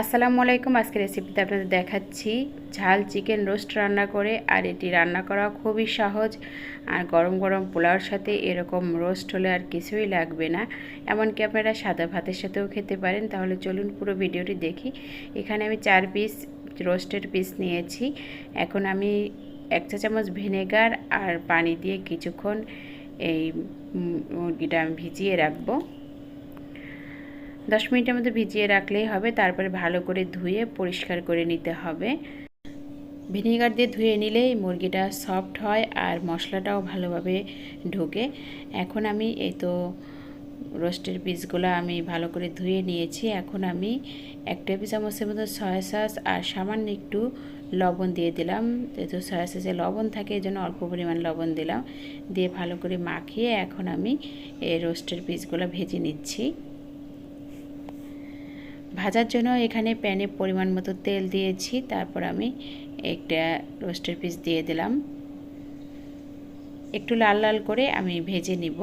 আসসালামু আলাইকুম আজকে রেসিপিতে আপনাদের দেখাচ্ছি। ঝাল চিকেন রোস্ট রান্না করে, আর এটি রান্না করা খুবই সহজ। আর গরম গরম পোলাওর সাথে এরকম রোস্ট হলে আর কিছুই লাগবে না। এমনকি আপনারা সাদা ভাতের সাথেও খেতে পারেন। তাহলে চলুন পুরো ভিডিওটি দেখি। এখানে আমি চার পিস রোস্টের পিস নিয়েছি। এখন আমি এক চা চামচ ভিনেগার আর পানি দিয়ে কিছুক্ষণ এই মুরগিটা আমি ভিজিয়ে রাখব। দশ মিনিটের মধ্যে ভিজিয়ে রাখলেই হবে, তারপরে ভালো করে ধুয়ে পরিষ্কার করে নিতে হবে। ভিনেগার দিয়ে ধুয়ে নিলেই মুরগিটা সফট হয় আর মশলাটাও ভালোভাবে ঢোকে। এখন আমি এই তো রোস্টের পিসগুলো আমি ভালো করে ধুয়ে নিয়েছি। এখন আমি এক টেবিল চামচের মতো সয়া সস আর সামান্য একটু লবণ দিয়ে দিলাম। যেহেতু সয়া সসে লবণ থাকে, এই জন্য অল্প পরিমাণ লবণ দিলাম। দিয়ে ভালো করে মাখিয়ে এখন আমি এই রোস্টের পিসগুলো ভেজে নিচ্ছি। ভাজার জন্য এখানে প্যানে পরিমাণ মতো তেল দিয়েছি, তারপর আমি একটা রোস্টের পিস দিয়ে দিলাম। একটু লাল লাল করে আমি ভেজে নিব।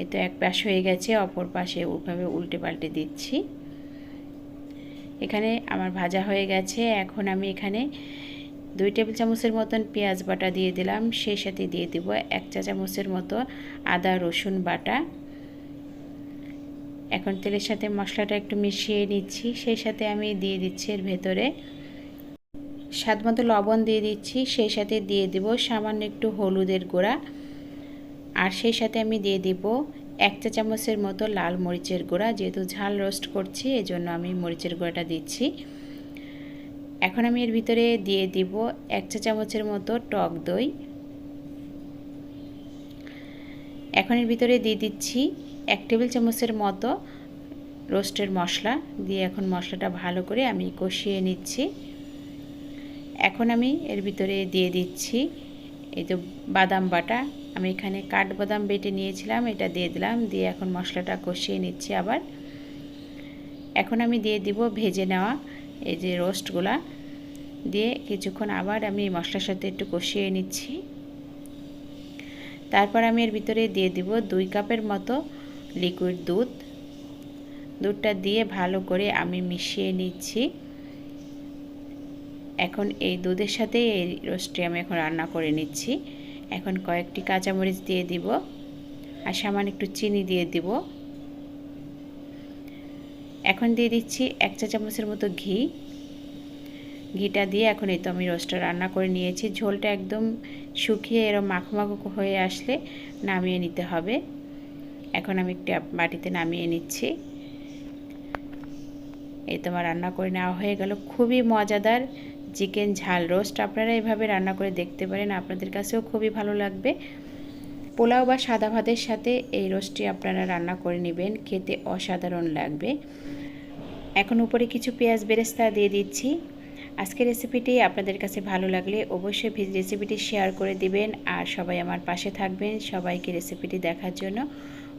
এ তো এক পাশ হয়ে গেছে, অপর পাশে ওভাবে উল্টে পাল্টে দিচ্ছি। এখানে আমার ভাজা হয়ে গেছে, এখন আমি এখানে দুই টেবিল চামচের মতন পেঁয়াজ বাটা দিয়ে দিলাম, সেই সাথে দিয়ে দিব এক চা চামচের মতো আদা রসুন বাটা। এখন তেলের সাথে মশলাটা একটু মিশিয়ে নিচ্ছি। সেই সাথে আমি দিয়ে দিচ্ছি এর ভেতরে স্বাদ মতো লবণ দিয়ে দিচ্ছি। সেই সাথে দিয়ে দেব সামান্য একটু হলুদের গুঁড়া। আর সেই সাথে আমি দিয়ে দিব এক চা চামচের মতো লাল মরিচের গুঁড়া। যেহেতু ঝাল রোস্ট করছি, এজন্য আমি মরিচের গুঁড়াটা দিচ্ছি। এখন আমি এর ভিতরে দিয়ে দিব এক চা চামচের মতো টক দই। এখন এর ভিতরে দিয়ে দিচ্ছি এক টেবিল চামচের মতো রোস্টের মশলা দিয়ে এখন মশলাটা ভালো করে আমি কষিয়ে নিচ্ছি। এখন আমি এর ভিতরে দিয়ে দিচ্ছি এই তো বাদাম বাটা। আমি এখানে কাঠবাদাম বেটে নিয়েছিলাম, এটা দিয়ে দিলাম, দিয়ে এখন মশলাটা কষিয়ে নিচ্ছি আবার। এখন আমি দিয়ে দিব ভেজে নেওয়া এই যে রোস্টগুলা। দিয়ে কিছুক্ষণ আবার আমি মশলার সাথে একটু কষিয়ে নিচ্ছি। তারপর আমি এর ভিতরে দিয়ে দিব দুই কাপের মতো লিকুইড দুধ। দুধটা দিয়ে ভালো করে আমি মিশিয়ে নিচ্ছি। এখন এই দুধের সাথে এই রোস্টটি আমি এখন রান্না করে নিচ্ছি। এখন কয়েকটি কাঁচামরিচ দিয়ে দিব আর সামান্য একটু চিনি দিয়ে দিব। এখন দিয়ে দিচ্ছি এক চা চামচের মতো ঘি। ঘিটা দিয়ে এখন এই তো আমি রোস্টটা রান্না করে নিয়েছি। ঝোলটা একদম শুকিয়ে এরম মাখো মাখো হয়ে আসলে নামিয়ে নিতে হবে। এখন আমি একটা বাটিতে নামিয়ে নিচ্ছি। এই তোমার রান্না করে নেওয়া হয়ে গেল। খুবই মজাদার চিকেন ঝাল রোস্ট। আপনারা এভাবে রান্না করে দেখতে পারেন। আপনাদের কাছেও খুবই ভালো লাগবে। পোলাও বা সাদা ভাতের সাথে এই রোস্টটি আপনারা রান্না করে নেবেন। খেতে অসাধারণ লাগবে। এখন উপরে কিছু পেঁয়াজ বেরেস্তা দিয়ে দিচ্ছি। আজকের রেসিপিটি আপনাদের কাছে ভালো লাগলে অবশ্যই রেসিপিটি শেয়ার করে দিবেন। আর সবাই আমার পাশে থাকবেন। সবাইকে রেসিপিটি দেখার জন্য